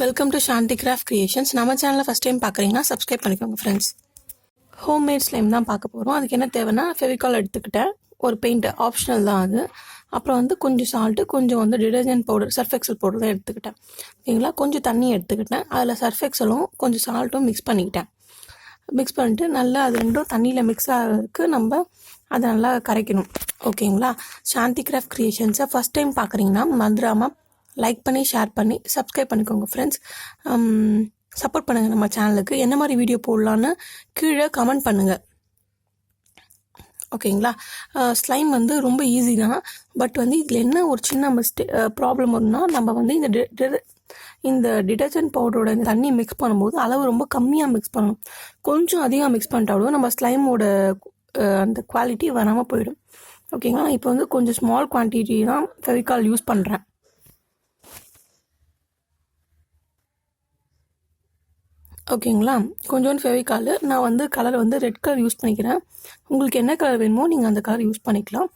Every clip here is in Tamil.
Welcome to Shanthi craft creations நம்ம சேனலில் ஃபஸ்ட் டைம் பார்க்குறீங்கன்னா சப்ஸ்கிரைப் பண்ணிக்கோங்க ஃப்ரெண்ட்ஸ் ஹோம் மேட் ஸ்லைம் தான் பார்க்க போகிறோம் அதுக்கு என்ன தேவைன்னா ஃபெவிகால் எடுத்துக்கிட்டேன் ஒரு பெயிண்ட் ஆப்ஷனல் தான் அது. அப்புறம் வந்து கொஞ்சம் சால்ட்டு கொஞ்சம் வந்து டிடர்ஜென்ட் பவுடர் சர்ஃபெக்சல் பவுடர் தான் எடுத்துக்கிட்டேன். ஓகேங்களா கொஞ்சம் தண்ணி எடுத்துக்கிட்டேன். அதில் சர்ஃப் எக்ஸலும் கொஞ்சம் சால்ட்டும் மிக்ஸ் பண்ணிக்கிட்டேன். மிக்ஸ் பண்ணிட்டு நல்லா அது ரெண்டும் தண்ணியில் மிக்ஸ் ஆகிறதுக்கு நம்ம அதை நல்லா கரைக்கணும். ஓகேங்களா சாந்தி கிராஃப்ட் கிரியேஷன்ஸை ஃபஸ்ட் டைம் பார்க்குறீங்கன்னா மதுராமா லைக் பண்ணி ஷேர் பண்ணி சப்ஸ்கிரைப் பண்ணிக்கோங்க ஃப்ரெண்ட்ஸ் சப்போர்ட் பண்ணுங்கள் நம்ம சேனலுக்கு என்ன மாதிரி வீடியோ போடலான்னு கீழே கமெண்ட் பண்ணுங்கள் ஓகேங்களா ஸ்லைம் வந்து ரொம்ப ஈஸி தான். பட் வந்து இதில் என்ன ஒரு சின்ன மிஸ்டே ப்ராப்ளம் வரும்னா நம்ம வந்து இந்த டி- இந்த டிடர்ஜென்ட் பவுடரோட இந்த தண்ணி மிக்ஸ் பண்ணும்போது அளவு ரொம்ப கம்மியாக மிக்ஸ் பண்ணணும். கொஞ்சம் அதிகமாக மிக்ஸ் பண்ணிட்டாலும் நம்ம ஸ்லைமோட அந்த குவாலிட்டி வராமல் போயிடும். ஓகேங்களா இப்போ வந்து கொஞ்சம் ஸ்மால் குவான்டிட்டி தான் ஃபெவிகால் யூஸ் பண்ணுறேன் ஓகேங்களா? கொஞ்சோண்டு ஃபெவிகால் நான் வந்து கலர் வந்து ரெட் கலர் யூஸ் பண்ணிக்கிறேன். உங்களுக்கு என்ன கலர் வேணுமோ நீங்கள் அந்த கலர் யூஸ் பண்ணிக்கலாம்.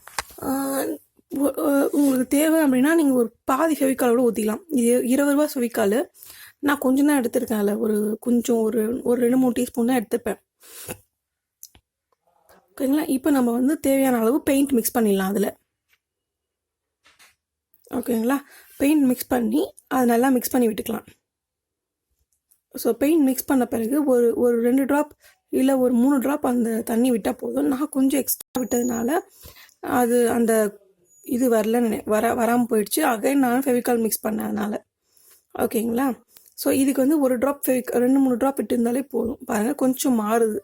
உங்களுக்கு தேவை அப்படின்னா நீங்கள் ஒரு பாதி ஃபெவிகாலோட ஊற்றிக்கலாம் இது இருபது ரூபா ஃபெவிகால் நான் கொஞ்சம் தான் எடுத்திருக்கேன் அதில் ஒரு கொஞ்சம் ஒரு ஒரு ரெண்டு மூணு டீஸ்பூன் தான் எடுத்துப்பேன் ஓகேங்களா? இப்போ நம்ம வந்து தேவையான அளவு பெயிண்ட் மிக்ஸ் பண்ணிடலாம் அதில். ஓகேங்களா? பெயிண்ட் மிக்ஸ் பண்ணி அதை நல்லா மிக்ஸ் பண்ணி விட்டுக்கலாம். ஸோ பெயிண்ட் மிக்ஸ் பண்ண பிறகு ஒரு ஒரு ரெண்டு ட்ராப் இல்லை ஒரு மூணு ட்ராப் அந்த தண்ணி விட்டால் போதும். நான் கொஞ்சம் எக்ஸ்ட்ரா விட்டதுனால அது அந்த இது வரலன்னு வர வராமல் போயிடுச்சு. அகைன் நான் ஃபெவிகால் மிக்ஸ் பண்ணதுனால. ஓகேங்களா ஸோ இதுக்கு வந்து ஒரு ட்ராப் ஃபெவிக் ரெண்டு மூணு ட்ராப் விட்டுருந்தாலே போதும். பாருங்கள் கொஞ்சம் மாறுது.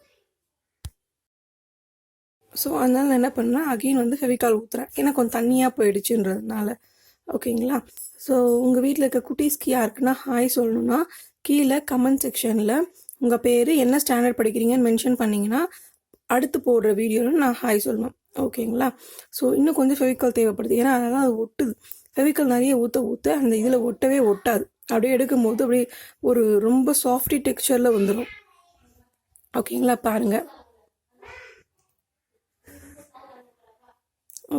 ஸோ அதனால் நான் என்ன பண்ணேன் அகைன் வந்து ஃபெவிகால் ஊற்றுறேன் ஏன்னா கொஞ்சம் தண்ணியாக போயிடுச்சுன்றதுனால. ஓகேங்களா ஸோ உங்கள் வீட்டில் இருக்க குட்டீஸ்க்கு யாருக்குன்னா ஹாய் சொல்லணும்னா கீழே கமெண்ட் செக்ஷனில் உங்கள் பேர் என்ன ஸ்டாண்டர்ட் படிக்கிறீங்கன்னு மென்ஷன் பண்ணிங்கன்னா அடுத்து போடுற வீடியோவில் நான் ஹாய் சொல்லுவேன் ஓகேங்களா ஸோ இன்னும் கொஞ்சம் ஃபெவிக்கல் தேவைப்படுது. ஏன்னா அதெல்லாம் அது ஒட்டுது. ஃபெவிக்கல் நிறைய ஊற்ற ஊற்ற அந்த இதில் ஒட்டவே ஒட்டாது. அப்படியே எடுக்கும்போது அப்படியே ஒரு ரொம்ப சாஃப்டி டெக்ஸ்சரில் வந்துடும் ஓகேங்களா பாருங்கள்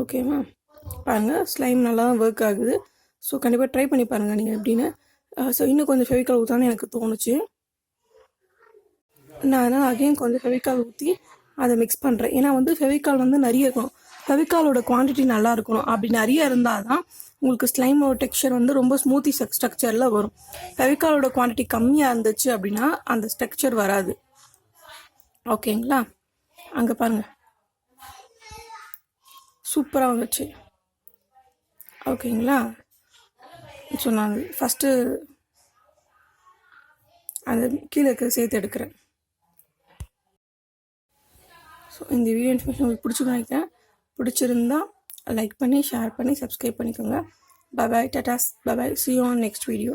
ஓகேவா பாருங்கள் ஸ்லைம் நல்லா தான் ஒர்க் ஆகுது. ஸோ கண்டிப்பாக ட்ரை பண்ணி பாருங்கள் நீங்கள் எப்படின்னு. ஸோ இன்னும் கொஞ்சம் ஃபெவிக்கால் ஊற்றான்னு எனக்கு தோணுச்சு. நான் அதனால் அகைன் கொஞ்சம் ஃபெவிக்கால் ஊற்றி அதை மிக்ஸ் பண்ணுறேன் ஏன்னா வந்து ஃபெவிக்கால் வந்து நிறைய இருக்கணும் ஃபெவிக்காலோட குவான்டிட்டி நல்லா இருக்கணும். அப்படி நிறைய இருந்தால் தான் உங்களுக்கு ஸ்லைமோட டெக்ஸ்சர் வந்து ரொம்ப ஸ்மூத்தி ஸ்ட்ரக்சரில் வரும். ஃபெவிக்காலோட குவான்டிட்டி கம்மியாக இருந்துச்சு அப்படின்னா அந்த ஸ்ட்ரக்சர் வராது. ஓகேங்களா அங்கே பாருங்கள் சூப்பராக வந்துச்சு. ஓகேங்களா ஸோ நான் ஃபஸ்ட்டு அந்த கீழே இருக்க சேர்த்து எடுக்கிறேன். ஸோ இந்த வீடியோ இன்ஃபர்மேஷன் உங்களுக்கு பிடிச்சிருக்கும் நினைக்கிறேன். பிடிச்சிருந்தா லைக் பண்ணி ஷேர் பண்ணி சப்ஸ்கிரைப் பண்ணிக்கோங்க. Bye bye Tatas bye bye see on next video